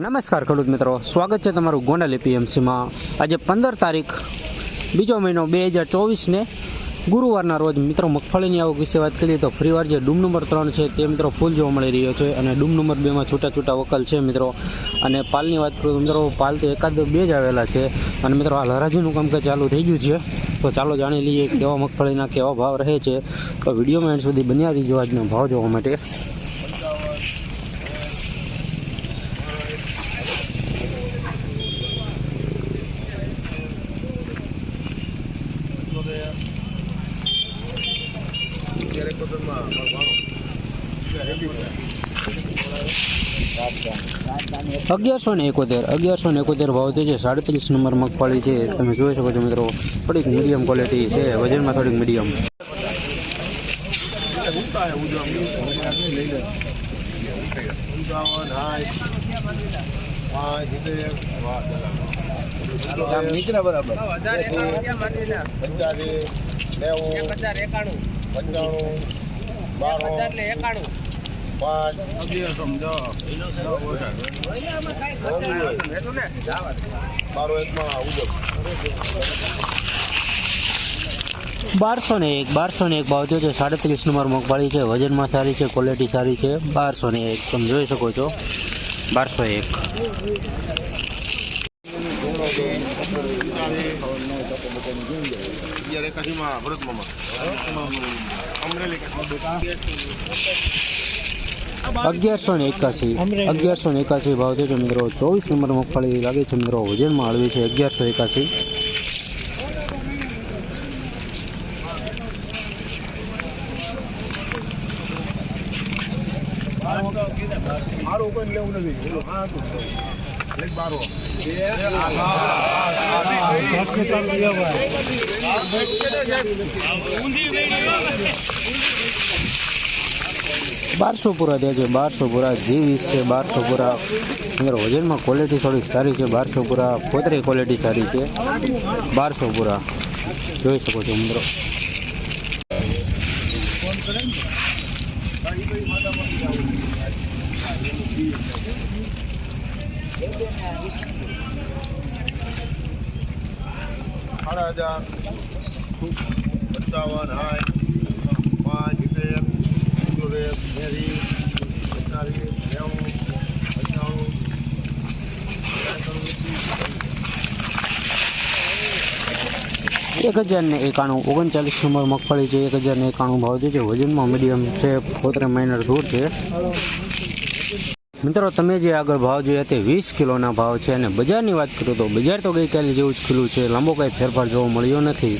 નમસ્કાર ખેડૂત મિત્રો, સ્વાગત છે તમારું ગોંડલ એપીએમસીમાં. આજે પંદર તારીખ, બીજો મહિનો બે હજાર ચોવીસને ગુરુવારના રોજ મિત્રો મગફળીની આવક વિશે વાત કરીએ તો ફરીવાર જે ડૂમ નંબર ત્રણ છે તે મિત્રો ફૂલ જોવા મળી રહ્યો છે અને ડૂમ નંબર બેમાં છૂટા છૂટા વકલ છે મિત્રો. અને પાલની વાત કરું મિત્રો, પાલ તો એકાદ બે જ આવેલા છે. અને મિત્રો આ હરાજીનું કામકાજ ચાલુ થઈ ગયું છે, તો ચાલો જાણી લઈએ કેવા મગફળીના કેવા ભાવ રહે છે. તો વિડીયોમાં એન્ડ સુધી બન્યા દીજો આજનો ભાવ જોવા માટે. અગિયારસો ને એકોતેર અગિયારસો ને એકોતેર ભાવ છે. સાડત્રીસ નંબર મગફળી છે. તમે જોઈ શકો છો મિત્રો થોડીક મીડિયમ ક્વોલિટી છે. વજનમાં થોડીક મીડિયમ નીકળ્યા બરાબર. પંચાસી નેવું પંચાણું બારો પાંચ. બારો એકમાં ઉજબ બારસો ને એક બારસો ને એક ભાવ થયો છે. સાડત્રીસ નંબર મગફળી છે. વજનમાં સારી છે ક્વોલિટી સારી છે. બારસો ને એક. તમે જોઈ શકો છો. બારસો એક. અમરેલી અગિયારસો ને એકાસી અગિયારસો ને એકાસી ભાવ છે મિત્રો. ચોવીસ નંબર મગફળી લાગે છે મિત્રો. વજનમાં હળવી છે અગિયારસો એકાસી મારું કોઈ લેવું નથી. બારસો પૂરા થયા છે બારસો પૂરા જીવીસ છે બારસો પૂરા અંદર વજનમાં ક્વોલિટી થોડીક સારી છે બારસો પૂરા પોતરી ક્વોલિટી સારી છે. બારસો પૂરા જોઈ શકો છો મિત્રો. પાંચ પંચાણું એક હજાર ને એકાણું ઓગણચાલીસ નંબર મગફળી છે, એક હજાર ને એકાણું ભાવ છે વજનમાં મીડિયમ છે, પોતરે માઇનર ધૂળ છે. મિત્રો, તમે જે આગળ ભાવ જોયા તે વીસ કિલોના ભાવ છે અને બજારની વાત કરું તો બજાર તો ગઈકાલે જેવું જ ખુલ્લું છે. લાંબો કંઈ ફેરફાર જોવા મળ્યો નથી.